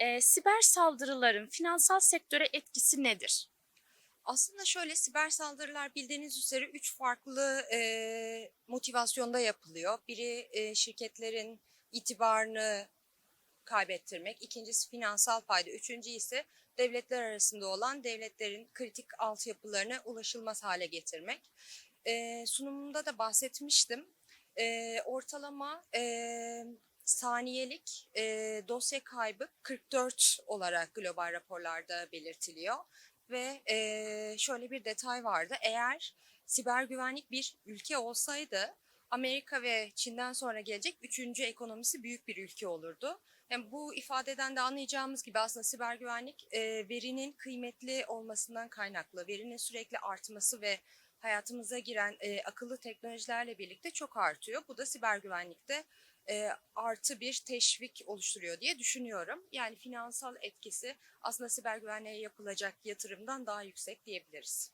E, siber saldırıların finansal sektöre etkisi nedir? Aslında şöyle siber saldırılar bildiğiniz üzere üç farklı e, motivasyonda yapılıyor. Biri e, şirketlerin itibarını kaybettirmek, ikincisi finansal fayda, üçüncü ise devletler arasında olan devletlerin kritik altyapılarına ulaşılmaz hale getirmek. E, sunumumda da bahsetmiştim. E, ortalama e, saniyelik e, dosya kaybı 44 olarak global raporlarda belirtiliyor. Ve eee, şöyle bir detay vardı. Eğer siber güvenlik bir ülke olsaydı Amerika ve Çin'den sonra gelecek üçüncü ekonomisi büyük bir ülke olurdu. Yani bu ifadeden de anlayacağımız gibi aslında siber güvenlik eee, verinin kıymetli olmasından kaynaklı, verinin sürekli artması ve hayatımıza giren eee, akıllı teknolojilerle birlikte çok artıyor. Bu da siber güvenlikte eee, artı bir teşvik oluşturuyor diye düşünüyorum. Yani finansal etkisi aslında siber güvenliğe yapılacak yatırımdan daha yüksek diyebiliriz.